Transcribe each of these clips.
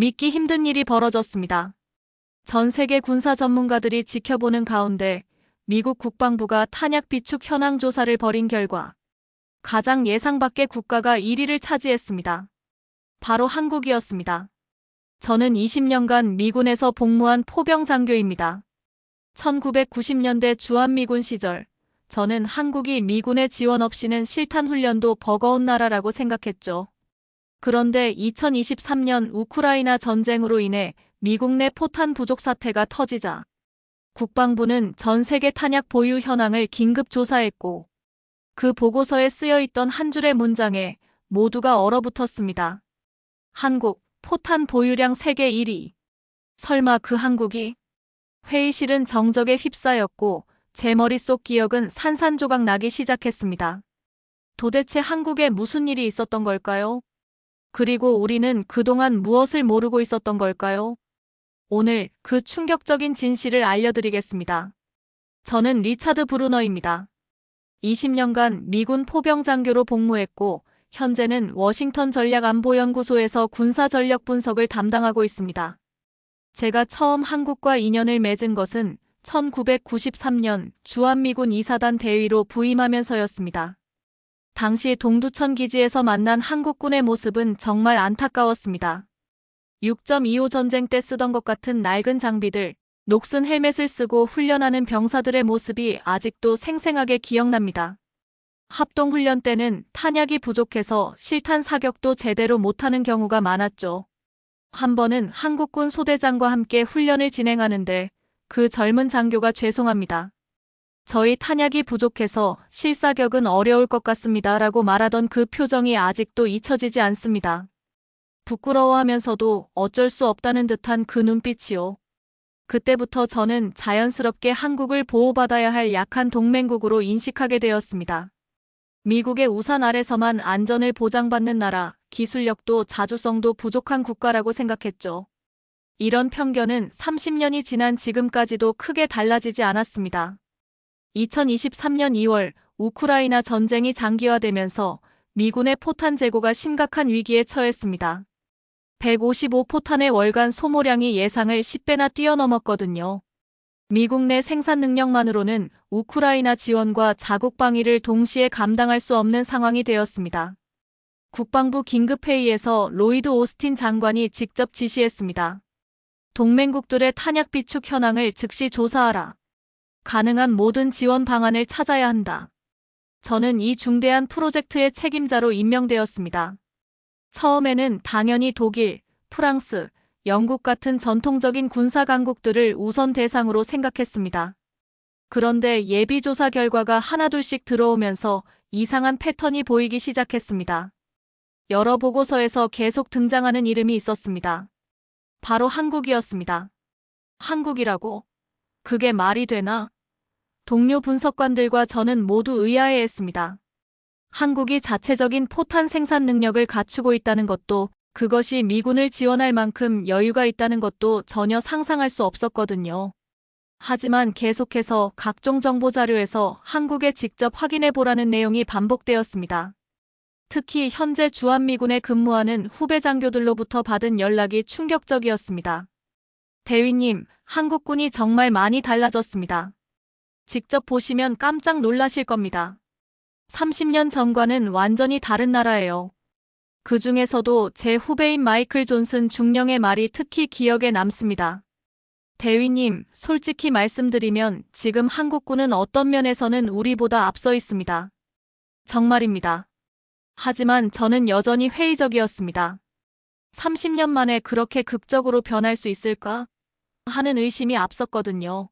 믿기 힘든 일이 벌어졌습니다. 전 세계 군사 전문가들이 지켜보는 가운데 미국 국방부가 탄약 비축 현황 조사를 벌인 결과 가장 예상 밖의 국가가 1위를 차지했습니다. 바로 한국이었습니다. 저는 20년간 미군에서 복무한 포병 장교입니다. 1990년대 주한미군 시절 저는 한국이 미군의 지원 없이는 실탄 훈련도 버거운 나라라고 생각했죠. 그런데 2023년 우크라이나 전쟁으로 인해 미국 내 포탄 부족 사태가 터지자 국방부는 전 세계 탄약 보유 현황을 긴급 조사했고 그 보고서에 쓰여 있던 한 줄의 문장에 모두가 얼어붙었습니다. 한국 포탄 보유량 세계 1위. 설마 그 한국이? 회의실은 정적에 휩싸였고 제 머릿속 기억은 산산조각 나기 시작했습니다. 도대체 한국에 무슨 일이 있었던 걸까요? 그리고 우리는 그동안 무엇을 모르고 있었던 걸까요? 오늘 그 충격적인 진실을 알려드리겠습니다. 저는 리차드 브루너입니다. 20년간 미군 포병 장교로 복무했고 현재는 워싱턴 전략안보연구소에서 군사전력 분석을 담당하고 있습니다. 제가 처음 한국과 인연을 맺은 것은 1993년 주한미군 이사단 대위로 부임하면서였습니다. 당시 동두천 기지에서 만난 한국군의 모습은 정말 안타까웠습니다. 6.25 전쟁 때 쓰던 것 같은 낡은 장비들, 녹슨 헬멧을 쓰고 훈련하는 병사들의 모습이 아직도 생생하게 기억납니다. 합동훈련 때는 탄약이 부족해서 실탄 사격도 제대로 못하는 경우가 많았죠. 한 번은 한국군 소대장과 함께 훈련을 진행하는데 그 젊은 장교가 죄송합니다. 저희 탄약이 부족해서 실사격은 어려울 것 같습니다. 라고 말하던 그 표정이 아직도 잊혀지지 않습니다. 부끄러워하면서도 어쩔 수 없다는 듯한 그 눈빛이요. 그때부터 저는 자연스럽게 한국을 보호받아야 할 약한 동맹국으로 인식하게 되었습니다. 미국의 우산 아래서만 안전을 보장받는 나라, 기술력도 자주성도 부족한 국가라고 생각했죠. 이런 편견은 30년이 지난 지금까지도 크게 달라지지 않았습니다. 2023년 2월 우크라이나 전쟁이 장기화되면서 미군의 포탄 재고가 심각한 위기에 처했습니다. 155포탄의 월간 소모량이 예상을 10배나 뛰어넘었거든요. 미국 내 생산 능력만으로는 우크라이나 지원과 자국 방위를 동시에 감당할 수 없는 상황이 되었습니다. 국방부 긴급회의에서 로이드 오스틴 장관이 직접 지시했습니다. 동맹국들의 탄약 비축 현황을 즉시 조사하라. 가능한 모든 지원 방안을 찾아야 한다. 저는 이 중대한 프로젝트의 책임자로 임명되었습니다. 처음에는 당연히 독일, 프랑스, 영국 같은 전통적인 군사 강국들을 우선 대상으로 생각했습니다. 그런데 예비조사 결과가 하나둘씩 들어오면서 이상한 패턴이 보이기 시작했습니다. 여러 보고서에서 계속 등장하는 이름이 있었습니다. 바로 한국이었습니다. 한국이라고? 그게 말이 되나? 동료 분석관들과 저는 모두 의아해했습니다. 한국이 자체적인 포탄 생산 능력을 갖추고 있다는 것도 그것이 미군을 지원할 만큼 여유가 있다는 것도 전혀 상상할 수 없었거든요. 하지만 계속해서 각종 정보 자료에서 한국에 직접 확인해 보라는 내용이 반복되었습니다. 특히 현재 주한미군에 근무하는 후배 장교들로부터 받은 연락이 충격적이었습니다. 대위님, 한국군이 정말 많이 달라졌습니다. 직접 보시면 깜짝 놀라실 겁니다. 30년 전과는 완전히 다른 나라예요. 그 중에서도 제 후배인 마이클 존슨 중령의 말이 특히 기억에 남습니다. 대위님, 솔직히 말씀드리면 지금 한국군은 어떤 면에서는 우리보다 앞서 있습니다. 정말입니다. 하지만 저는 여전히 회의적이었습니다. 30년 만에 그렇게 극적으로 변할 수 있을까? 하는 의심이 앞섰거든요.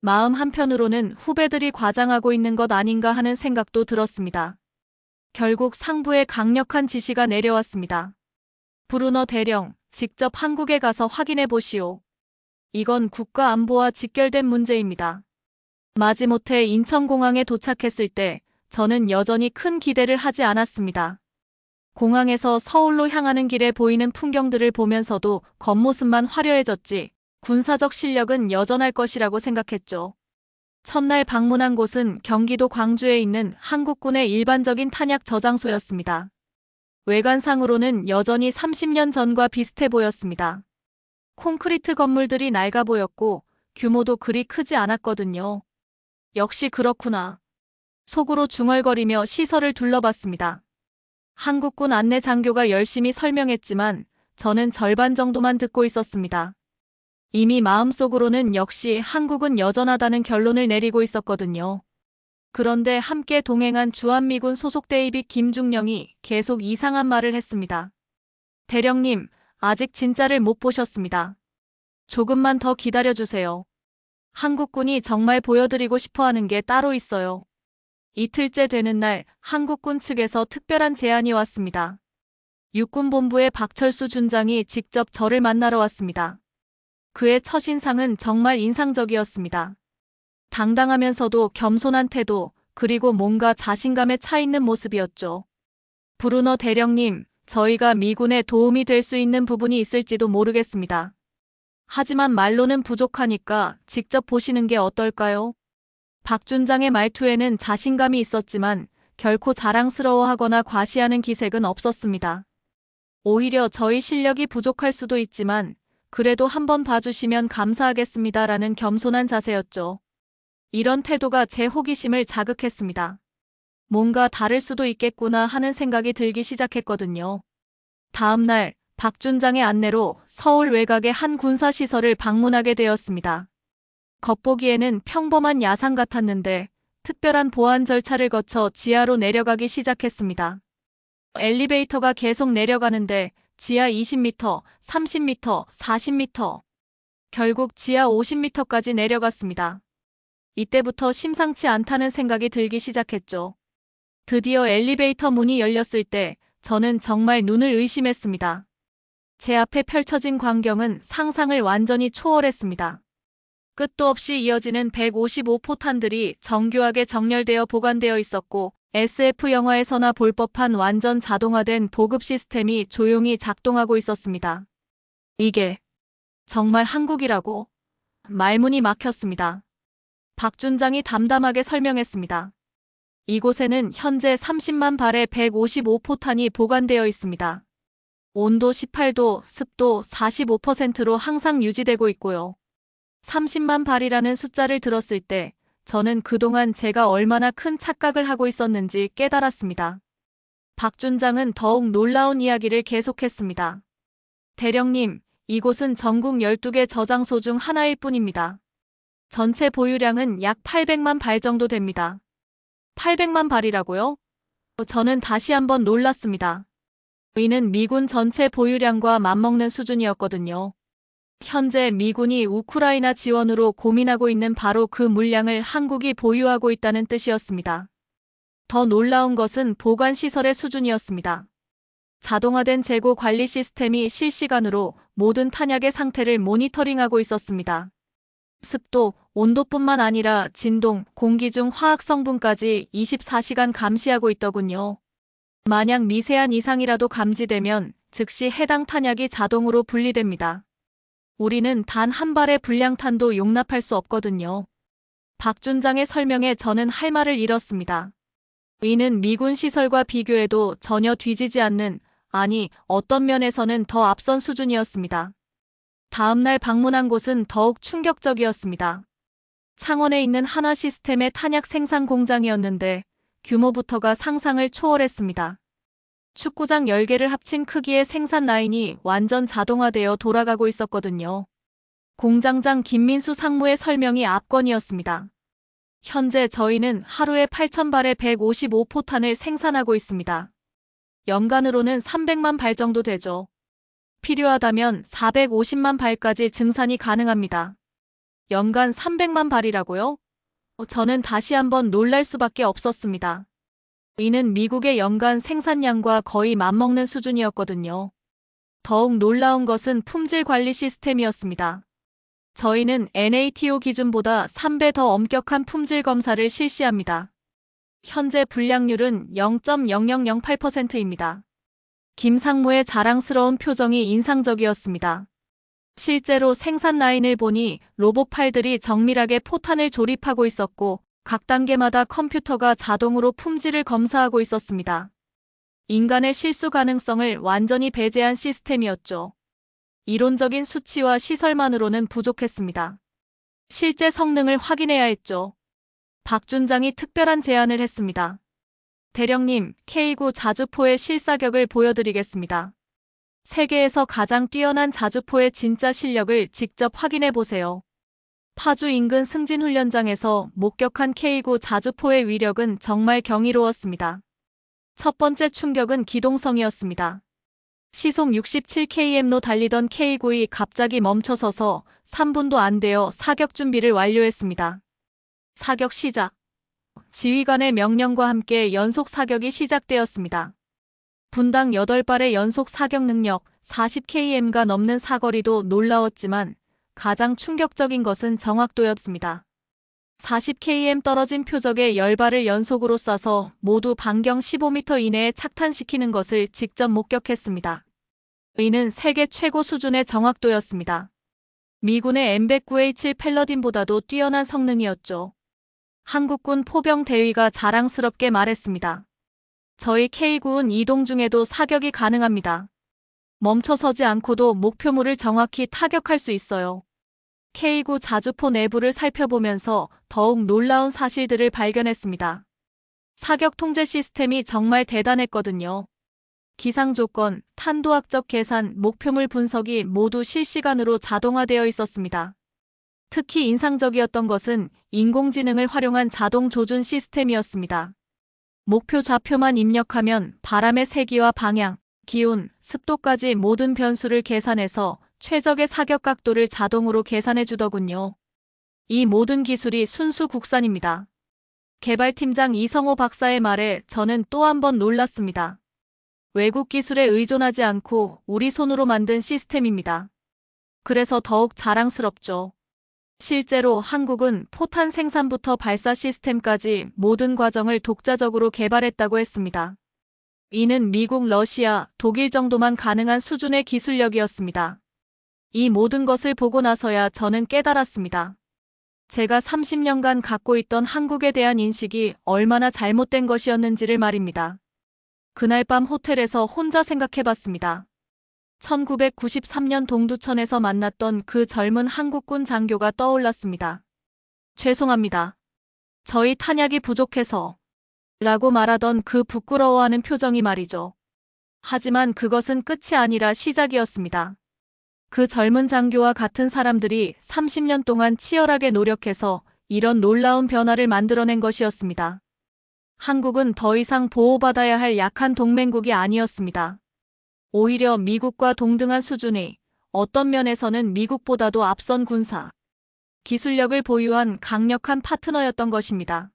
마음 한편으로는 후배들이 과장하고 있는 것 아닌가 하는 생각도 들었습니다. 결국 상부의 강력한 지시가 내려왔습니다. 브루너 대령, 직접 한국에 가서 확인해 보시오. 이건 국가 안보와 직결된 문제입니다. 마지못해 인천공항에 도착했을 때 저는 여전히 큰 기대를 하지 않았습니다. 공항에서 서울로 향하는 길에 보이는 풍경들을 보면서도 겉모습만 화려해졌지 군사적 실력은 여전할 것이라고 생각했죠. 첫날 방문한 곳은 경기도 광주에 있는 한국군의 일반적인 탄약 저장소였습니다. 외관상으로는 여전히 30년 전과 비슷해 보였습니다. 콘크리트 건물들이 낡아 보였고 규모도 그리 크지 않았거든요. 역시 그렇구나. 속으로 중얼거리며 시설을 둘러봤습니다. 한국군 안내 장교가 열심히 설명했지만 저는 절반 정도만 듣고 있었습니다. 이미 마음속으로는 역시 한국은 여전하다는 결론을 내리고 있었거든요. 그런데 함께 동행한 주한미군 소속 대위비 김중령이 계속 이상한 말을 했습니다. 대령님, 아직 진짜를 못 보셨습니다. 조금만 더 기다려주세요. 한국군이 정말 보여드리고 싶어 하는 게 따로 있어요. 이틀째 되는 날 한국군 측에서 특별한 제안이 왔습니다. 육군본부의 박철수 준장이 직접 저를 만나러 왔습니다. 그의 첫인상은 정말 인상적이었습니다. 당당하면서도 겸손한 태도, 그리고 뭔가 자신감에 차 있는 모습이었죠. 브루너 대령님, 저희가 미군에 도움이 될 수 있는 부분이 있을지도 모르겠습니다. 하지만 말로는 부족하니까 직접 보시는 게 어떨까요? 박준장의 말투에는 자신감이 있었지만 결코 자랑스러워하거나 과시하는 기색은 없었습니다. 오히려 저희 실력이 부족할 수도 있지만 그래도 한번 봐주시면 감사하겠습니다라는 겸손한 자세였죠. 이런 태도가 제 호기심을 자극했습니다. 뭔가 다를 수도 있겠구나 하는 생각이 들기 시작했거든요. 다음 날 박준장의 안내로 서울 외곽의 한 군사시설을 방문하게 되었습니다. 겉보기에는 평범한 야상 같았는데 특별한 보안 절차를 거쳐 지하로 내려가기 시작했습니다. 엘리베이터가 계속 내려가는데 지하 20m, 30m, 40m. 결국 지하 50m까지 내려갔습니다. 이때부터 심상치 않다는 생각이 들기 시작했죠. 드디어 엘리베이터 문이 열렸을 때 저는 정말 눈을 의심했습니다. 제 앞에 펼쳐진 광경은 상상을 완전히 초월했습니다. 끝도 없이 이어지는 155 포탄들이 정교하게 정렬되어 보관되어 있었고 SF 영화에서나 볼 법한 완전 자동화된 보급 시스템이 조용히 작동하고 있었습니다. 이게 정말 한국이라고 말문이 막혔습니다. 박준장이 담담하게 설명했습니다. 이곳에는 현재 30만 발의 155포탄이 보관되어 있습니다. 온도 18도, 습도 45%로 항상 유지되고 있고요. 30만 발이라는 숫자를 들었을 때 저는 그동안 제가 얼마나 큰 착각을 하고 있었는지 깨달았습니다. 박준장은 더욱 놀라운 이야기를 계속했습니다. 대령님, 이곳은 전국 12개 저장소 중 하나일 뿐입니다. 전체 보유량은 약 800만 발 정도 됩니다. 800만 발이라고요? 저는 다시 한번 놀랐습니다. 이는 미군 전체 보유량과 맞먹는 수준이었거든요. 현재 미군이 우크라이나 지원으로 고민하고 있는 바로 그 물량을 한국이 보유하고 있다는 뜻이었습니다. 더 놀라운 것은 보관 시설의 수준이었습니다. 자동화된 재고 관리 시스템이 실시간으로 모든 탄약의 상태를 모니터링하고 있었습니다. 습도, 온도뿐만 아니라 진동, 공기 중 화학 성분까지 24시간 감시하고 있더군요. 만약 미세한 이상이라도 감지되면 즉시 해당 탄약이 자동으로 분리됩니다. 우리는 단 한 발의 불량탄도 용납할 수 없거든요. 박준장의 설명에 저는 할 말을 잃었습니다. 이는 미군 시설과 비교해도 전혀 뒤지지 않는, 아니, 어떤 면에서는 더 앞선 수준이었습니다. 다음날 방문한 곳은 더욱 충격적이었습니다. 창원에 있는 하나 시스템의 탄약 생산 공장이었는데 규모부터가 상상을 초월했습니다. 축구장 10개를 합친 크기의 생산 라인이 완전 자동화되어 돌아가고 있었거든요. 공장장 김민수 상무의 설명이 압권이었습니다. 현재 저희는 하루에 8,000발의 155포탄을 생산하고 있습니다. 연간으로는 300만 발 정도 되죠. 필요하다면 450만 발까지 증산이 가능합니다. 연간 300만 발이라고요? 저는 다시 한번 놀랄 수밖에 없었습니다. 이는 미국의 연간 생산량과 거의 맞먹는 수준이었거든요. 더욱 놀라운 것은 품질 관리 시스템이었습니다. 저희는 NATO 기준보다 3배 더 엄격한 품질 검사를 실시합니다. 현재 불량률은 0.0008%입니다. 김상무의 자랑스러운 표정이 인상적이었습니다. 실제로 생산 라인을 보니 로봇팔들이 정밀하게 포탄을 조립하고 있었고 각 단계마다 컴퓨터가 자동으로 품질을 검사하고 있었습니다. 인간의 실수 가능성을 완전히 배제한 시스템이었죠. 이론적인 수치와 시설만으로는 부족했습니다. 실제 성능을 확인해야 했죠. 박준장이 특별한 제안을 했습니다. 대령님, K9 자주포의 실사격을 보여드리겠습니다. 세계에서 가장 뛰어난 자주포의 진짜 실력을 직접 확인해 보세요. 파주 인근 승진훈련장에서 목격한 K9 자주포의 위력은 정말 경이로웠습니다. 첫 번째 충격은 기동성이었습니다. 시속 67km로 달리던 K9이 갑자기 멈춰서서 3분도 안 되어 사격 준비를 완료했습니다. 사격 시작. 지휘관의 명령과 함께 연속 사격이 시작되었습니다. 분당 8발의 연속 사격 능력 40km가 넘는 사거리도 놀라웠지만 가장 충격적인 것은 정확도였습니다. 40km 떨어진 표적에 10발을 연속으로 쏴서 모두 반경 15m 이내에 착탄시키는 것을 직접 목격했습니다. 이는 세계 최고 수준의 정확도였습니다. 미군의 M109A7 팰러딘보다도 뛰어난 성능이었죠. 한국군 포병 대위가 자랑스럽게 말했습니다. 저희 K9은 이동 중에도 사격이 가능합니다. 멈춰서지 않고도 목표물을 정확히 타격할 수 있어요. K9 자주포 내부를 살펴보면서 더욱 놀라운 사실들을 발견했습니다. 사격 통제 시스템이 정말 대단했거든요. 기상 조건, 탄도학적 계산, 목표물 분석이 모두 실시간으로 자동화되어 있었습니다. 특히 인상적이었던 것은 인공지능을 활용한 자동 조준 시스템이었습니다. 목표 좌표만 입력하면 바람의 세기와 방향, 기온, 습도까지 모든 변수를 계산해서 최적의 사격 각도를 자동으로 계산해 주더군요. 이 모든 기술이 순수 국산입니다. 개발팀장 이성호 박사의 말에 저는 또 한 번 놀랐습니다. 외국 기술에 의존하지 않고 우리 손으로 만든 시스템입니다. 그래서 더욱 자랑스럽죠. 실제로 한국은 포탄 생산부터 발사 시스템까지 모든 과정을 독자적으로 개발했다고 했습니다. 이는 미국, 러시아, 독일 정도만 가능한 수준의 기술력이었습니다. 이 모든 것을 보고 나서야 저는 깨달았습니다. 제가 30년간 갖고 있던 한국에 대한 인식이 얼마나 잘못된 것이었는지를 말입니다. 그날 밤 호텔에서 혼자 생각해봤습니다. 1993년 동두천에서 만났던 그 젊은 한국군 장교가 떠올랐습니다. 죄송합니다. 저희 탄약이 부족해서 라고 말하던 그 부끄러워하는 표정이 말이죠. 하지만 그것은 끝이 아니라 시작이었습니다. 그 젊은 장교와 같은 사람들이 30년 동안 치열하게 노력해서 이런 놀라운 변화를 만들어낸 것이었습니다. 한국은 더 이상 보호받아야 할 약한 동맹국이 아니었습니다. 오히려 미국과 동등한 수준의 어떤 면에서는 미국보다도 앞선 군사, 기술력을 보유한 강력한 파트너였던 것입니다.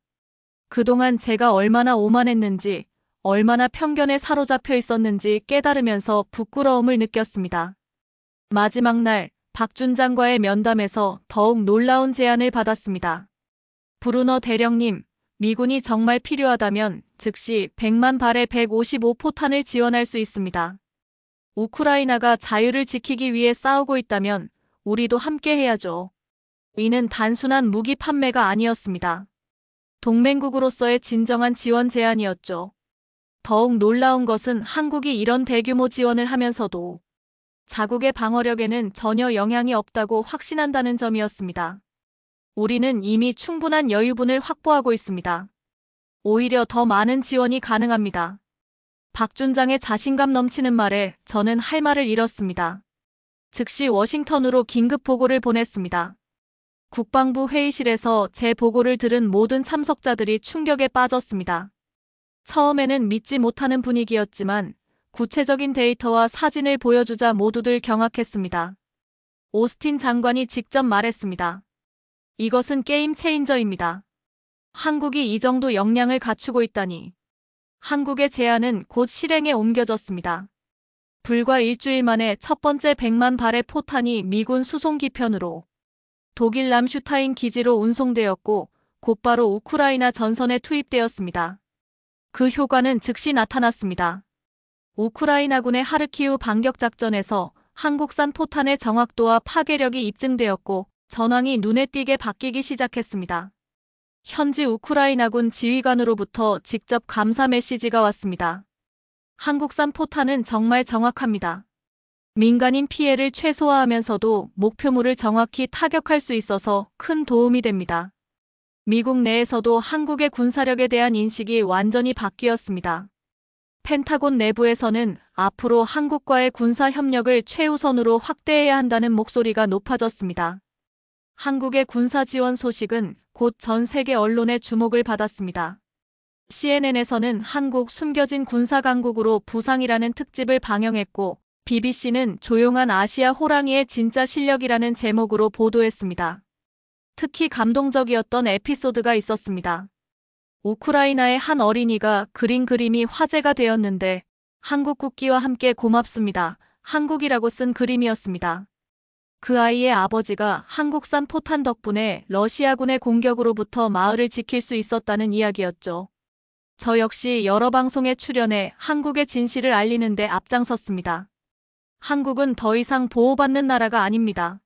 그동안 제가 얼마나 오만했는지, 얼마나 편견에 사로잡혀 있었는지 깨달으면서 부끄러움을 느꼈습니다. 마지막 날, 박준 장과의 면담에서 더욱 놀라운 제안을 받았습니다. 브루너 대령님, 미군이 정말 필요하다면 즉시 100만 발의 155포탄을 지원할 수 있습니다. 우크라이나가 자유를 지키기 위해 싸우고 있다면 우리도 함께 해야죠. 이는 단순한 무기 판매가 아니었습니다. 동맹국으로서의 진정한 지원 제안이었죠. 더욱 놀라운 것은 한국이 이런 대규모 지원을 하면서도 자국의 방어력에는 전혀 영향이 없다고 확신한다는 점이었습니다. 우리는 이미 충분한 여유분을 확보하고 있습니다. 오히려 더 많은 지원이 가능합니다. 박준장의 자신감 넘치는 말에 저는 할 말을 잃었습니다. 즉시 워싱턴으로 긴급 보고를 보냈습니다. 국방부 회의실에서 제 보고를 들은 모든 참석자들이 충격에 빠졌습니다. 처음에는 믿지 못하는 분위기였지만 구체적인 데이터와 사진을 보여주자 모두들 경악했습니다. 오스틴 장관이 직접 말했습니다. 이것은 게임 체인저입니다. 한국이 이 정도 역량을 갖추고 있다니. 한국의 제안은 곧 실행에 옮겨졌습니다. 불과 일주일 만에 첫 번째 100만 발의 포탄이 미군 수송기편으로 독일 람슈타인 기지로 운송되었고 곧바로 우크라이나 전선에 투입되었습니다. 그 효과는 즉시 나타났습니다. 우크라이나군의 하르키우 반격작전에서 한국산 포탄의 정확도와 파괴력이 입증되었고 전황이 눈에 띄게 바뀌기 시작했습니다. 현지 우크라이나군 지휘관으로부터 직접 감사 메시지가 왔습니다. 한국산 포탄은 정말 정확합니다. 민간인 피해를 최소화하면서도 목표물을 정확히 타격할 수 있어서 큰 도움이 됩니다. 미국 내에서도 한국의 군사력에 대한 인식이 완전히 바뀌었습니다. 펜타곤 내부에서는 앞으로 한국과의 군사 협력을 최우선으로 확대해야 한다는 목소리가 높아졌습니다. 한국의 군사 지원 소식은 곧 전 세계 언론의 주목을 받았습니다. CNN에서는 한국 숨겨진 군사 강국으로 부상이라는 특집을 방영했고 BBC는 조용한 아시아 호랑이의 진짜 실력이라는 제목으로 보도했습니다. 특히 감동적이었던 에피소드가 있었습니다. 우크라이나의 한 어린이가 그린 그림이 화제가 되었는데 한국 국기와 함께 고맙습니다. 한국이라고 쓴 그림이었습니다. 그 아이의 아버지가 한국산 포탄 덕분에 러시아군의 공격으로부터 마을을 지킬 수 있었다는 이야기였죠. 저 역시 여러 방송에 출연해 한국의 진실을 알리는데 앞장섰습니다. 한국은 더 이상 보호받는 나라가 아닙니다.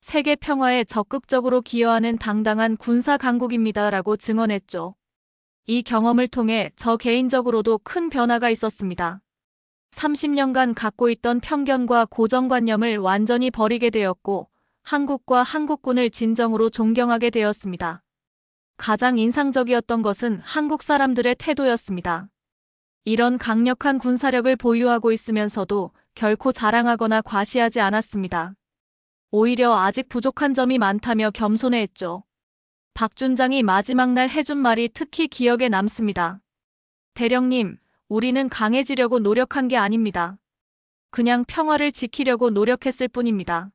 세계 평화에 적극적으로 기여하는 당당한 군사 강국입니다라고 증언했죠. 이 경험을 통해 저 개인적으로도 큰 변화가 있었습니다. 30년간 갖고 있던 편견과 고정관념을 완전히 버리게 되었고 한국과 한국군을 진정으로 존경하게 되었습니다. 가장 인상적이었던 것은 한국 사람들의 태도였습니다. 이런 강력한 군사력을 보유하고 있으면서도 결코 자랑하거나 과시하지 않았습니다. 오히려 아직 부족한 점이 많다며 겸손해했죠. 박준장이 마지막 날 해준 말이 특히 기억에 남습니다. 대령님, 우리는 강해지려고 노력한 게 아닙니다. 그냥 평화를 지키려고 노력했을 뿐입니다.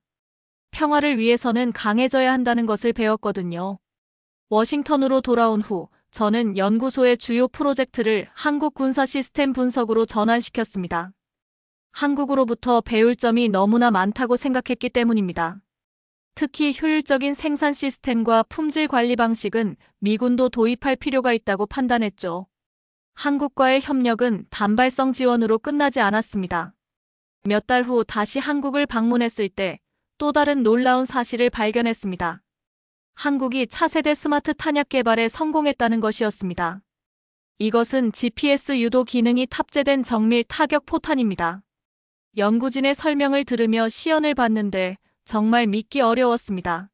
평화를 위해서는 강해져야 한다는 것을 배웠거든요. 워싱턴으로 돌아온 후 저는 연구소의 주요 프로젝트를 한국 군사 시스템 분석으로 전환시켰습니다. 한국으로부터 배울 점이 너무나 많다고 생각했기 때문입니다. 특히 효율적인 생산 시스템과 품질 관리 방식은 미군도 도입할 필요가 있다고 판단했죠. 한국과의 협력은 단발성 지원으로 끝나지 않았습니다. 몇 달 후 다시 한국을 방문했을 때 또 다른 놀라운 사실을 발견했습니다. 한국이 차세대 스마트 탄약 개발에 성공했다는 것이었습니다. 이것은 GPS 유도 기능이 탑재된 정밀 타격 포탄입니다. 연구진의 설명을 들으며 시연을 봤는데 정말 믿기 어려웠습니다.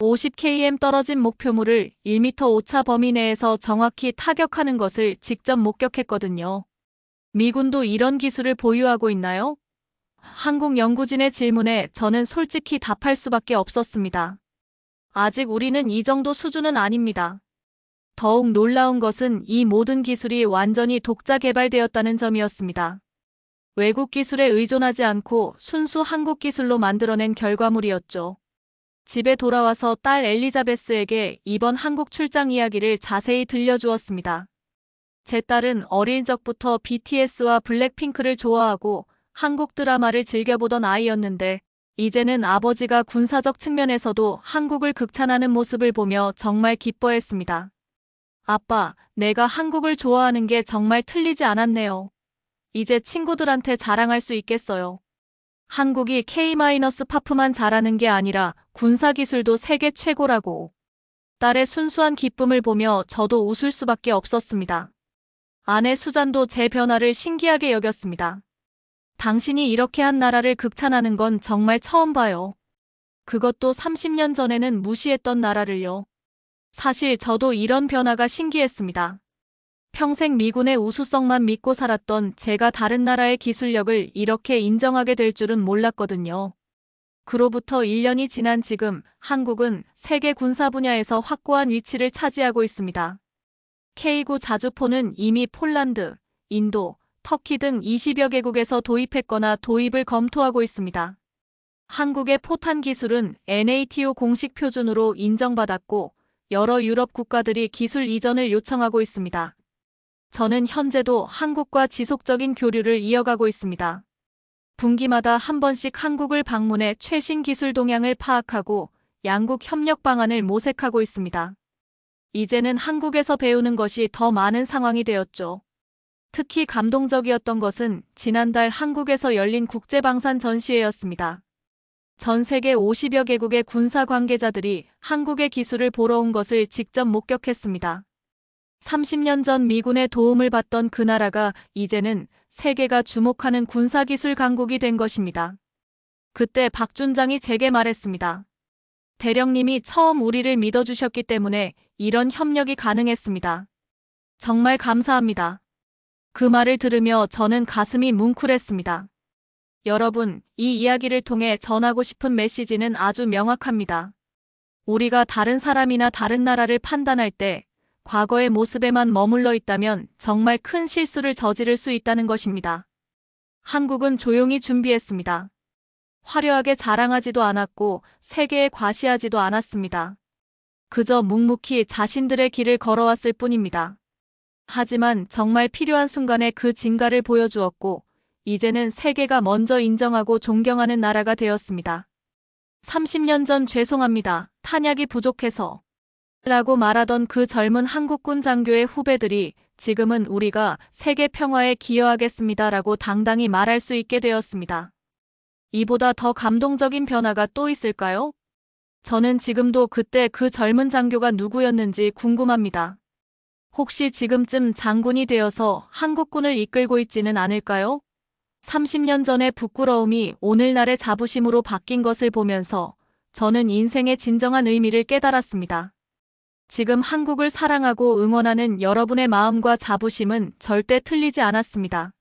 50km 떨어진 목표물을 1m 오차 범위 내에서 정확히 타격하는 것을 직접 목격했거든요. 미군도 이런 기술을 보유하고 있나요? 한국 연구진의 질문에 저는 솔직히 답할 수밖에 없었습니다. 아직 우리는 이 정도 수준은 아닙니다. 더욱 놀라운 것은 이 모든 기술이 완전히 독자 개발되었다는 점이었습니다. 외국 기술에 의존하지 않고 순수 한국 기술로 만들어낸 결과물이었죠. 집에 돌아와서 딸 엘리자베스에게 이번 한국 출장 이야기를 자세히 들려주었습니다. 제 딸은 어린 적부터 BTS와 블랙핑크를 좋아하고 한국 드라마를 즐겨보던 아이였는데 이제는 아버지가 군사적 측면에서도 한국을 극찬하는 모습을 보며 정말 기뻐했습니다. 아빠, 내가 한국을 좋아하는 게 정말 틀리지 않았네요. 이제 친구들한테 자랑할 수 있겠어요. 한국이 K-파프만 잘하는 게 아니라 군사기술도 세계 최고라고. 딸의 순수한 기쁨을 보며 저도 웃을 수밖에 없었습니다. 아내 수잔도 제 변화를 신기하게 여겼습니다. 당신이 이렇게 한 나라를 극찬하는 건 정말 처음 봐요. 그것도 30년 전에는 무시했던 나라를요. 사실 저도 이런 변화가 신기했습니다. 평생 미군의 우수성만 믿고 살았던 제가 다른 나라의 기술력을 이렇게 인정하게 될 줄은 몰랐거든요. 그로부터 1년이 지난 지금 한국은 세계 군사 분야에서 확고한 위치를 차지하고 있습니다. K9 자주포는 이미 폴란드, 인도, 터키 등 20여 개국에서 도입했거나 도입을 검토하고 있습니다. 한국의 포탄 기술은 NATO 공식 표준으로 인정받았고 여러 유럽 국가들이 기술 이전을 요청하고 있습니다. 저는 현재도 한국과 지속적인 교류를 이어가고 있습니다. 분기마다 한 번씩 한국을 방문해 최신 기술 동향을 파악하고 양국 협력 방안을 모색하고 있습니다. 이제는 한국에서 배우는 것이 더 많은 상황이 되었죠. 특히 감동적이었던 것은 지난달 한국에서 열린 국제방산 전시회였습니다. 전 세계 50여 개국의 군사 관계자들이 한국의 기술을 보러 온 것을 직접 목격했습니다. 30년 전 미군의 도움을 받던 그 나라가 이제는 세계가 주목하는 군사기술 강국이 된 것입니다. 그때 박준장이 제게 말했습니다. 대령님이 처음 우리를 믿어주셨기 때문에 이런 협력이 가능했습니다. 정말 감사합니다. 그 말을 들으며 저는 가슴이 뭉클했습니다. 여러분, 이 이야기를 통해 전하고 싶은 메시지는 아주 명확합니다. 우리가 다른 사람이나 다른 나라를 판단할 때 과거의 모습에만 머물러 있다면 정말 큰 실수를 저지를 수 있다는 것입니다. 한국은 조용히 준비했습니다. 화려하게 자랑하지도 않았고 세계에 과시하지도 않았습니다. 그저 묵묵히 자신들의 길을 걸어왔을 뿐입니다. 하지만 정말 필요한 순간에 그 진가를 보여주었고, 이제는 세계가 먼저 인정하고 존경하는 나라가 되었습니다. 30년 전 죄송합니다. 탄약이 부족해서. 라고 말하던 그 젊은 한국군 장교의 후배들이 지금은 우리가 세계 평화에 기여하겠습니다. 라고 당당히 말할 수 있게 되었습니다. 이보다 더 감동적인 변화가 또 있을까요? 저는 지금도 그때 그 젊은 장교가 누구였는지 궁금합니다. 혹시 지금쯤 장군이 되어서 한국군을 이끌고 있지는 않을까요? 30년 전의 부끄러움이 오늘날의 자부심으로 바뀐 것을 보면서 저는 인생의 진정한 의미를 깨달았습니다. 지금 한국을 사랑하고 응원하는 여러분의 마음과 자부심은 절대 틀리지 않았습니다.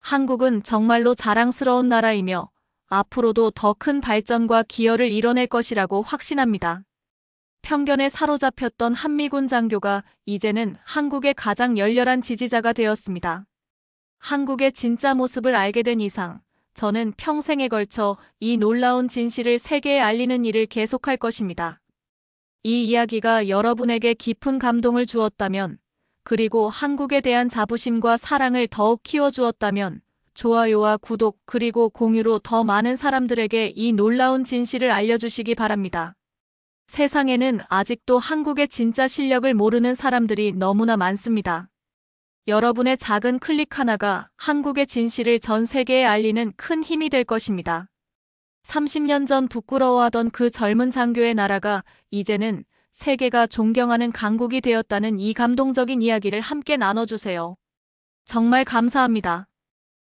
한국은 정말로 자랑스러운 나라이며 앞으로도 더 큰 발전과 기여를 이뤄낼 것이라고 확신합니다. 편견에 사로잡혔던 한미군 장교가 이제는 한국의 가장 열렬한 지지자가 되었습니다. 한국의 진짜 모습을 알게 된 이상 저는 평생에 걸쳐 이 놀라운 진실을 세계에 알리는 일을 계속할 것입니다. 이 이야기가 여러분에게 깊은 감동을 주었다면, 그리고 한국에 대한 자부심과 사랑을 더욱 키워주었다면, 좋아요와 구독 그리고 공유로 더 많은 사람들에게 이 놀라운 진실을 알려주시기 바랍니다. 세상에는 아직도 한국의 진짜 실력을 모르는 사람들이 너무나 많습니다. 여러분의 작은 클릭 하나가 한국의 진실을 전 세계에 알리는 큰 힘이 될 것입니다. 30년 전 부끄러워하던 그 젊은 장교의 나라가 이제는 세계가 존경하는 강국이 되었다는 이 감동적인 이야기를 함께 나눠주세요. 정말 감사합니다.